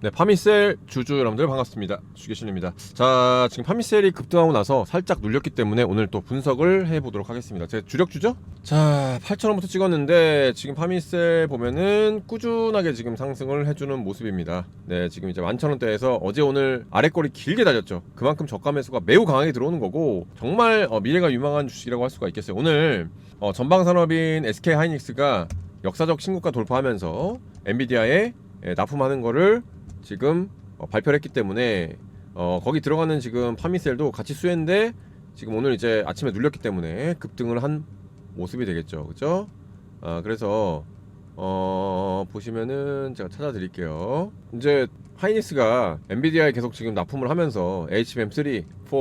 네, 파미셀 주주 여러분들 반갑습니다. 주계신입니다. 자, 지금 파미셀이 급등하고 나서 살짝 눌렸기 때문에 오늘 또 분석을 해보도록 하겠습니다. 제 주력주죠? 자, 8,000원부터 찍었는데 지금 파미셀 보면은 꾸준하게 지금 상승을 해주는 모습입니다. 네, 지금 이제 11,000원대에서 어제 오늘 아래꼬리 길게 달렸죠. 그만큼 저가 매수가 매우 강하게 들어오는 거고 정말 어, 미래가 유망한 주식이라고 할 수가 있겠어요. 오늘 어, 전방산업인 SK 하이닉스가 역사적 신고가 돌파하면서 엔비디아에 예, 납품하는 거를 지금 어, 발표를 했기 때문에 어, 거기 들어가는 지금 파미셀도 같이 수혜인데 지금 오늘 이제 아침에 눌렸기 때문에 급등을 한 모습이 되겠죠, 그죠? 아 그래서 어 보시면은 제가 찾아드릴게요. 이제 하이닉스가 엔비디아에 계속 지금 납품을 하면서 HBM3, 4,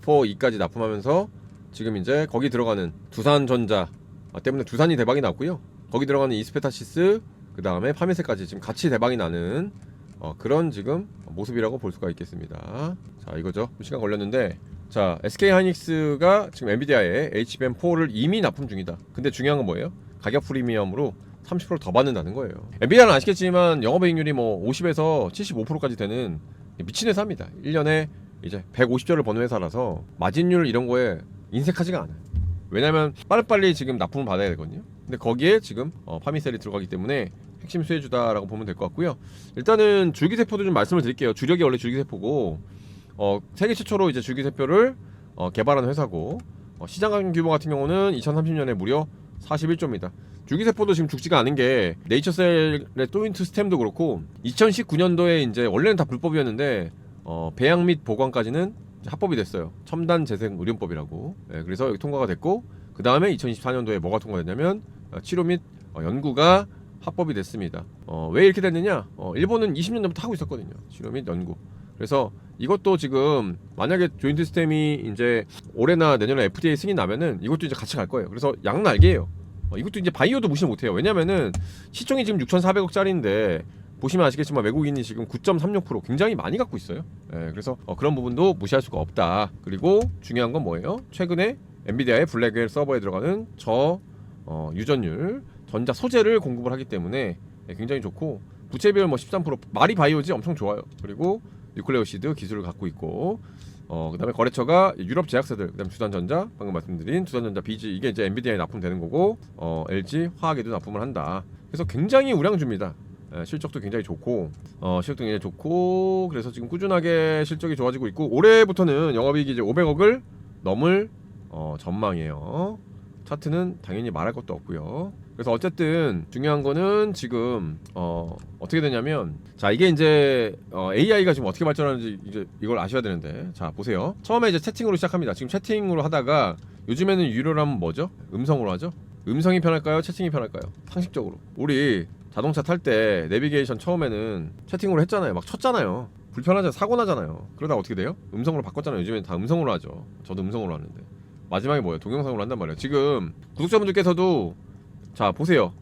4, 2까지 납품하면서 지금 이제 거기 들어가는 두산전자 아, 때문에 두산이 대박이 났고요. 거기 들어가는 이스페타시스 그 다음에 파미셀까지 지금 같이 대박이 나는 어, 그런 지금 모습이라고 볼 수가 있겠습니다. 자 이거죠. 좀 시간 걸렸는데 자 SK 하이닉스가 지금 엔비디아에 HBM4를 이미 납품 중이다. 근데 중요한 건 뭐예요? 가격 프리미엄으로 30%더 받는다는 거예요. 엔비디아는 아시겠지만 영업이익률이 뭐 50에서 75%까지 되는 미친 회사입니다. 1년에 이제 150조를 버는 회사라서 마진율 이런 거에 인색하지가 않아요. 왜냐면 빠르빨리 지금 납품을 받아야 되거든요. 근데 거기에 지금 어, 파미셀이 들어가기 때문에 핵심 수혜주다라고 보면 될 것 같고요. 일단은 줄기세포도 좀 말씀을 드릴게요. 주력이 원래 줄기세포고 어, 세계 최초로 이제 줄기세포를 어, 개발한 회사고 어, 시장 규모 같은 경우는 2030년에 무려 41조입니다. 줄기세포도 지금 죽지가 않은 게 네이처셀의 또인트 스템도 그렇고 2019년도에 이제 원래는 다 불법이었는데 어, 배양 및 보관까지는 합법이 됐어요. 첨단 재생 의료법이라고. 예, 그래서 여기 통과가 됐고 그 다음에 2024년도에 뭐가 통과됐냐면 어, 치료 및 어, 연구가 합법이 됐습니다. 어, 왜 이렇게 됐느냐? 어, 일본은 20년 전부터 하고 있었거든요. 치료 및 연구. 그래서 이것도 지금 만약에 조인트 시스템이 이제 올해나 내년에 FDA 승인 나면은 이것도 이제 같이 갈 거예요. 그래서 양날개예요. 어, 이것도 이제 바이오도 무시 못해요. 왜냐면은 시총이 지금 6,400억짜리인데 보시면 아시겠지만 외국인이 지금 9.36% 굉장히 많이 갖고 있어요. 예, 그래서 어, 그런 부분도 무시할 수가 없다. 그리고 중요한 건 뭐예요? 최근에 엔비디아의 블랙웰 서버에 들어가는 저 어, 유전율 전자 소재를 공급을 하기 때문에 예, 굉장히 좋고 부채비율 뭐 13% 말이 바이오지 엄청 좋아요. 그리고 뉴클레오시드 기술을 갖고 있고 어 그다음에 거래처가 유럽 제약사들 그다음 두산전자 방금 말씀드린 두산전자 비지 이게 이제 엔비디아에 납품되는 거고 어 LG 화학에도 납품을 한다. 그래서 굉장히 우량주입니다. 예, 실적도 굉장히 좋고 어 실적도 굉장히 좋고 그래서 지금 꾸준하게 실적이 좋아지고 있고 올해부터는 영업이익이 이제 500억을 넘을 어 전망이에요. 차트는 당연히 말할 것도 없고요. 그래서 어쨌든 중요한 거는 지금 어 어떻게 되냐면 자 이게 이제 어 AI가 지금 어떻게 발전하는지 이제 이걸 아셔야 되는데 자 보세요. 처음에 이제 채팅으로 시작합니다. 지금 채팅으로 하다가 요즘에는 유료라면 뭐죠? 음성으로 하죠. 음성이 편할까요? 채팅이 편할까요? 상식적으로 우리 자동차 탈 때 내비게이션 처음에는 채팅으로 했잖아요. 막 쳤잖아요. 불편하잖아요. 사고 나잖아요. 그러다 어떻게 돼요? 음성으로 바꿨잖아요. 요즘엔 다 음성으로 하죠. 저도 음성으로 하는데 마지막에 뭐예요? 동영상으로 한단 말이에요. 지금 구독자분들께서도 자 보세요.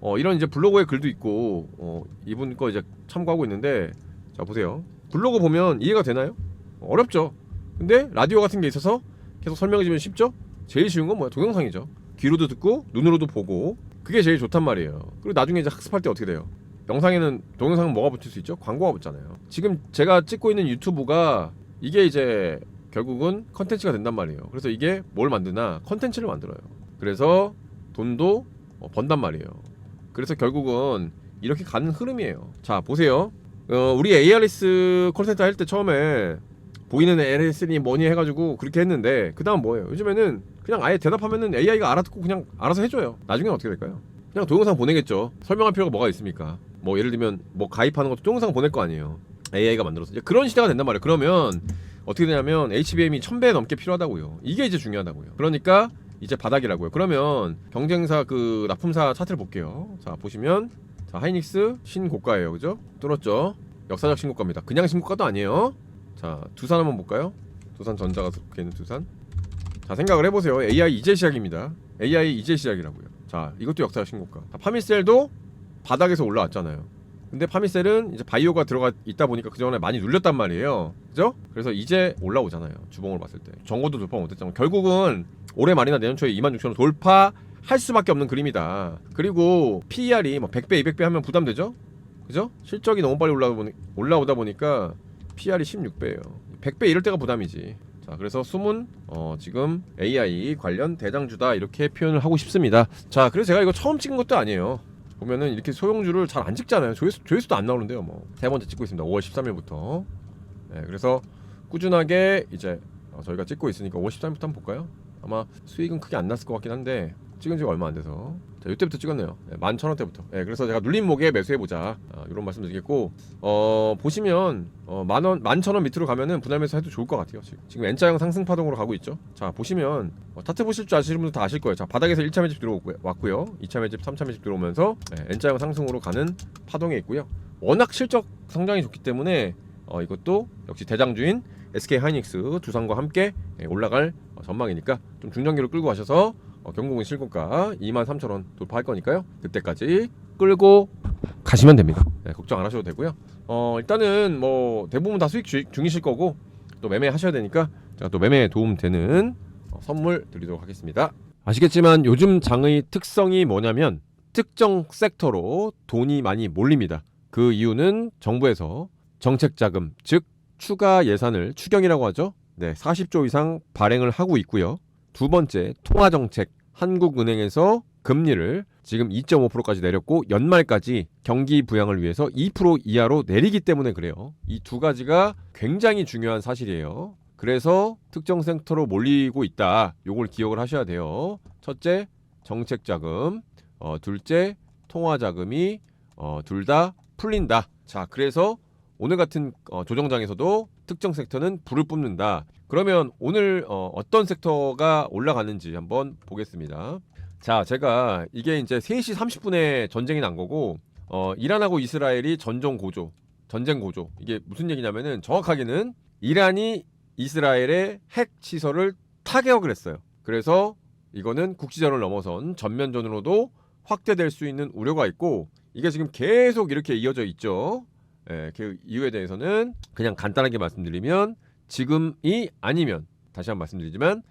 어 이런 이제 블로그에 글도 있고 어 이분 거 이제 참고하고 있는데 자 보세요. 블로그 보면 이해가 되나요? 어렵죠. 근데 라디오 같은 게 있어서 계속 설명해주면 쉽죠? 제일 쉬운 건 뭐야? 동영상이죠. 귀로도 듣고 눈으로도 보고 그게 제일 좋단 말이에요. 그리고 나중에 이제 학습할 때 어떻게 돼요? 영상에는 동영상은 뭐가 붙을 수 있죠? 광고가 붙잖아요. 지금 제가 찍고 있는 유튜브가 이게 이제 결국은 컨텐츠가 된단 말이에요. 그래서 이게 뭘 만드나 컨텐츠를 만들어요. 그래서 돈도 어, 번단 말이에요. 그래서 결국은 이렇게 가는 흐름이에요. 자 보세요. 어, 우리 ARS 콜센터 할 때 처음에 보이는 LS니 뭐니 해가지고 그렇게 했는데 그 다음 뭐예요? 요즘에는 그냥 아예 대답하면은 AI가 알아듣고 그냥 알아서 해줘요. 나중에 어떻게 될까요? 그냥 동영상 보내겠죠. 설명할 필요가 뭐가 있습니까? 뭐 예를 들면 뭐 가입하는 것도 동영상 보낼 거 아니에요. AI가 만들어서 그런 시대가 된단 말이에요. 그러면 어떻게 되냐면 HBM이 1000배 넘게 필요하다고요. 이게 이제 중요하다고요. 그러니까 이제 바닥이라고요. 그러면 경쟁사 그 납품사 차트를 볼게요. 자 보시면 자 하이닉스 신고가예요, 그죠? 뚫었죠. 역사적 신고가입니다. 그냥 신고가도 아니에요. 자 두산 한번 볼까요? 두산 전자가 속해 있는 두산. 자 생각을 해 보세요. AI 이제 시작입니다. AI 이제 시작이라고요. 자 이것도 역사적 신고가. 자, 파미셀도 바닥에서 올라왔잖아요. 근데 파미셀은 이제 바이오가 들어가 있다 보니까 그 전에 많이 눌렸단 말이에요. 그죠? 그래서 이제 올라오잖아요. 주봉으로 봤을 때. 정고도 돌파 못했잖아요. 결국은 올해 말이나 내년 초에 26,000원 돌파 할 수밖에 없는 그림이다. 그리고 PER이 뭐 100배, 200배 하면 부담되죠? 그죠? 실적이 너무 빨리 올라오다, 보니, 올라오다 보니까 PR이 16배예요. 100배 이럴 때가 부담이지. 자, 그래서 숨은 어, 지금 AI 관련 대장주다 이렇게 표현을 하고 싶습니다. 자, 그래서 제가 이거 처음 찍은 것도 아니에요. 보면은 이렇게 소형주를 잘 안 찍잖아요. 조회수, 조회수도 안 나오는데요. 뭐 세 번째 찍고 있습니다. 5월 13일부터. 네, 그래서 꾸준하게 이제 어, 저희가 찍고 있으니까 5월 13일부터 한번 볼까요? 아마 수익은 크게 안 났을 것 같긴 한데 찍은 지가 얼마 안 돼서. 자 이때부터 찍었네요. 네, 11,000원대부터. 네, 그래서 제가 눌린 목에 매수해보자. 아, 이런 말씀 드리겠고 어 보시면 어, 만원 11,000원 밑으로 가면은 분할 매수 해도 좋을 것 같아요 지금. 지금 N자형 상승 파동으로 가고 있죠? 자 보시면 어, 차트 보실 줄 아시는 분들 다 아실 거예요. 자 바닥에서 1차 매집 들어왔고요. 2차 매집 3차 매집 들어오면서 네, N자형 상승으로 가는 파동에 있고요. 워낙 실적 성장이 좋기 때문에 어, 이것도 역시 대장주인 SK 하이닉스 두산과 함께 예, 올라갈 어, 전망이니까 좀 중장기로 끌고 가셔서 어, 경공은 실고가 23,000원 돌파할 거니까요. 그때까지 끌고 가시면 됩니다. 네, 걱정 안 하셔도 되고요. 어, 일단은 뭐 대부분 다 수익 주- 중이실 거고 또 매매 하셔야 되니까 제가 또 매매에 도움 되는 어, 선물 드리도록 하겠습니다. 아시겠지만 요즘 장의 특성이 뭐냐면 특정 섹터로 돈이 많이 몰립니다. 그 이유는 정부에서 정책 자금, 즉 추가 예산을 추경이라고 하죠. 네, 40조 이상 발행을 하고 있고요. 두 번째, 통화 정책. 한국은행에서 금리를 지금 2.5%까지 내렸고 연말까지 경기 부양을 위해서 2% 이하로 내리기 때문에 그래요. 이 두 가지가 굉장히 중요한 사실이에요. 그래서 특정 섹터로 몰리고 있다. 요걸 기억을 하셔야 돼요. 첫째, 정책 자금. 어, 둘째, 통화 자금이 어, 둘 다 풀린다. 자, 그래서 오늘 같은 어, 조정장에서도 특정 섹터는 불을 뿜는다. 그러면 오늘 어, 어떤 섹터가 올라가는지 한번 보겠습니다. 자, 제가 이게 이제 3시 30분에 전쟁이 난 거고 어, 이란하고 이스라엘이 전종 고조, 전쟁 고조. 이게 무슨 얘기냐면은 정확하게는 이란이 이스라엘의 핵 시설을 타격을 했어요. 그래서 이거는 국지전을 넘어선 전면전으로도 확대될 수 있는 우려가 있고 이게 지금 계속 이렇게 이어져 있죠. 예, 그 이유에 대해서는 그냥 간단하게 말씀드리면 지금이 아니면 다시 한번 말씀드리지만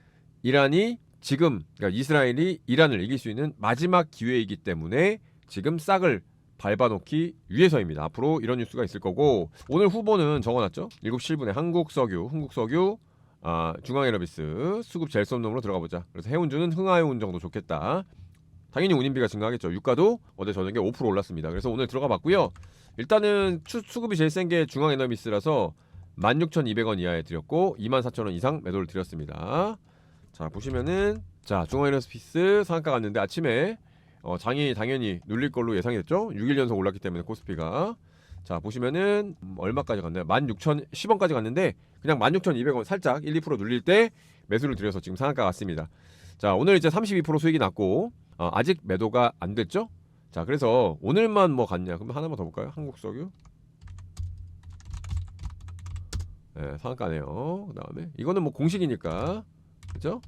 이란이 지금 그러니까 이스라엘이 이란을 이길 수 있는 마지막 기회이기 때문에 지금 싹을 밟아놓기 위해서입니다. 앞으로 이런 뉴스가 있을 거고 오늘 후보는 적어놨죠. 7시 7분에 한국석유, 흥국석유, 아, 중앙에너비스 수급 젤썸놈으로 들어가 보자. 그래서 해운주는 흥하해운 정도 좋겠다. 당연히 운임비가 증가하겠죠. 유가도 어제 저녁에 5% 올랐습니다. 그래서 오늘 들어가 봤고요. 일단은 추, 수급이 제일 센 게 중앙에너비스라서 16,200원 이하에 드렸고 24,000원 이상 매도를 드렸습니다. 자 보시면은 자 중앙에너비스 상한가 갔는데 아침에 어, 장이 당연히 눌릴 걸로 예상이 됐죠. 6일 연속 올랐기 때문에 코스피가 자 보시면은 음, 얼마까지 갔나요? 16,010원까지 갔는데 그냥 16,200원 살짝 1, 2% 눌릴 때 매수를 드려서 지금 상한가 갔습니다. 자 오늘 이제 32% 수익이 났고 어, 아직 매도가 안 됐죠? 자 그래서 오늘만 뭐 갔냐? 그럼 하나만 더 볼까요? 한국 석유. 네, 상한가네요. 그 다음에 이거는 뭐 공식이니까 그죠?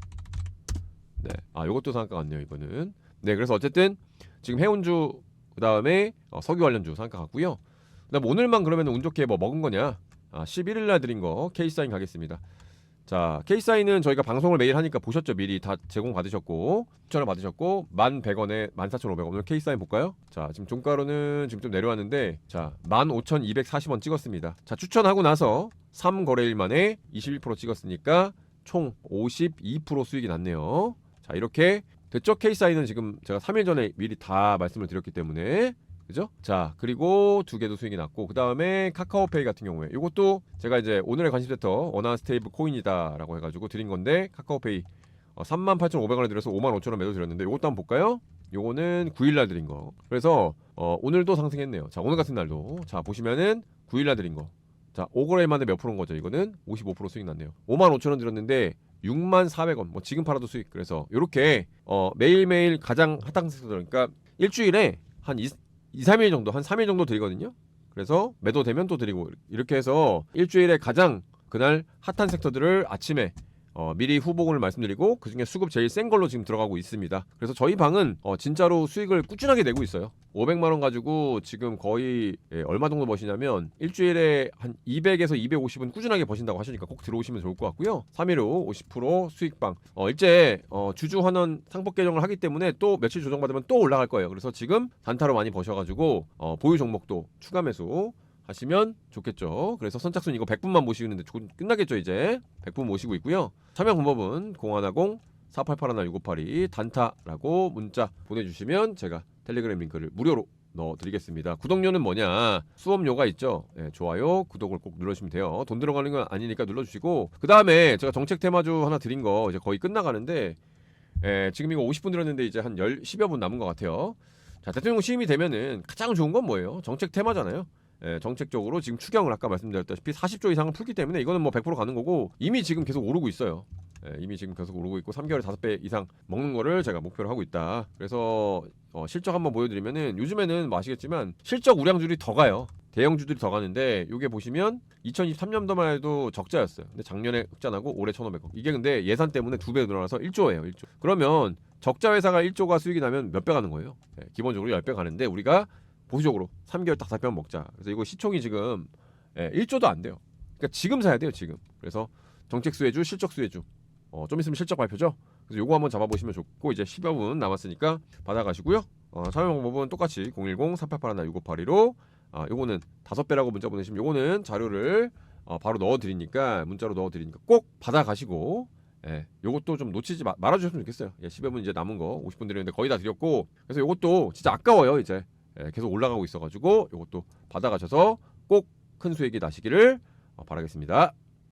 네, 아 이것도 상한가 같네요. 이거는 네 그래서 어쨌든 지금 해운주 그 다음에 어, 석유 관련주 상한가 같고요. 그 다음 오늘만 그러면 운 좋게 뭐 먹은 거냐? 아 11일 날 드린 거 케이사인 가겠습니다. 자, 케이사인은 저희가 방송을 매일 하니까 보셨죠? 미리 다 제공 받으셨고 추천을 받으셨고 1,100원에 14,500원 오늘 케이사인 볼까요? 자, 지금 종가로는 지금 좀 내려왔는데 자, 15,240원 찍었습니다. 자, 추천하고 나서 3거래일 만에 21% 찍었으니까 총 52% 수익이 났네요. 자, 이렇게 됐죠? 케이사인은 지금 제가 3일 전에 미리 다 말씀을 드렸기 때문에 그죠? 자 그리고 두 개도 수익이 났고 그 다음에 카카오페이 같은 경우에 이것도 제가 이제 오늘의 관심 섹터 원화 스테이블 코인이다라고 해가지고 드린 건데 카카오페이 어, 38,500원에 들여서 55,000원 매도 드렸는데 이것도 한번 볼까요? 요거는 9일날 드린 거 그래서 어, 오늘도 상승했네요 자 오늘 같은 날도 자 보시면은 9일날 드린 거 자, 5거래일 만에 몇 프로인 거죠? 이거는 55% 수익 났네요. 55,000원 들었는데 64,400원. 뭐 지금 팔아도 수익. 그래서 요렇게 어, 매일매일 가장 섹터들 그러니까 일주일에 한 2, 2, 3일 정도, 한 3일 정도 드리거든요. 그래서 매도 되면 또 드리고 이렇게 해서 일주일에 가장 그날 핫한 섹터들을 아침에 어, 미리 후보군을 말씀드리고 그 중에 수급 제일 센 걸로 지금 들어가고 있습니다. 그래서 저희 방은 어, 진짜로 수익을 꾸준하게 내고 있어요. 500만 원 가지고 지금 거의 예, 얼마 정도 버시냐면 일주일에 한 200에서 250은 꾸준하게 버신다고 하시니까 꼭 들어오시면 좋을 것 같고요. 3일후 50% 수익방. 어, 일제 어, 주주 환원 상법 개정을 하기 때문에 또 며칠 조정받으면 또 올라갈 거예요. 그래서 지금 단타로 많이 버셔가지고 어, 보유 종목도 추가 매수 하시면 좋겠죠. 그래서 선착순 이거 100분만 모시는데 조- 끝나겠죠 이제 100분 모시고 있고요. 참여 방법은 0110 4881 6582 단타라고 문자 보내주시면 제가 텔레그램 링크를 무료로 넣어드리겠습니다. 구독료는 뭐냐? 수업료가 있죠. 예, 좋아요, 구독을 꼭 눌러주시면 돼요. 돈 들어가는 건 아니니까 눌러주시고 그 다음에 제가 정책 테마주 하나 드린 거 이제 거의 끝나가는데 예, 지금 이거 50분 들었는데 이제 한 10, 10여 분 남은 것 같아요. 자, 대통령 취임이 되면은 가장 좋은 건 뭐예요? 정책 테마잖아요. 예, 정책적으로 지금 추경을 아까 말씀드렸다시피 40조 이상을 풀기 때문에 이거는 뭐 100% 가는 거고 이미 지금 계속 오르고 있어요. 예, 이미 지금 계속 오르고 있고 3개월에 5배 이상 먹는 거를 제가 목표로 하고 있다. 그래서 어, 실적 한번 보여드리면은 요즘에는 뭐 아시겠지만 실적 우량주들이 더 가요. 대형주들이 더 가는데 이게 보시면 2023년도만 해도 적자였어요. 근데 작년에 흑자나고 올해 1,500억. 이게 근데 예산 때문에 두 배 늘어나서 1조예요. 1조. 그러면 적자 회사가 1조가 수익이 나면 몇 배 가는 거예요? 예, 기본적으로 10배 가는데 우리가 보수적으로 3개월 딱 4편 먹자. 그래서 이거 시총이 지금 예, 1조도 안 돼요. 그러니까 지금 사야 돼요, 지금. 그래서 정책 수혜주, 실적 수혜주. 어, 좀 있으면 실적 발표죠. 그래서 요거 한번 잡아보시면 좋고 이제 10여 분 남았으니까 받아가시고요. 어, 참여 방법은 똑같이 010-3881-6582로 아, 요거는 다섯 배라고 문자 보내시면 요거는 자료를 어, 바로 넣어드리니까 문자로 넣어드리니까 꼭 받아가시고 예, 요것도 좀 놓치지 마, 말아주셨으면 좋겠어요. 예, 10여 분 이제 남은 거 50분 드렸는데 거의 다 드렸고 그래서 요것도 진짜 아까워요 이제 예, 계속 올라가고 있어가지고 요것도 받아가셔서 꼭 큰 수익이 나시기를 어, 바라겠습니다.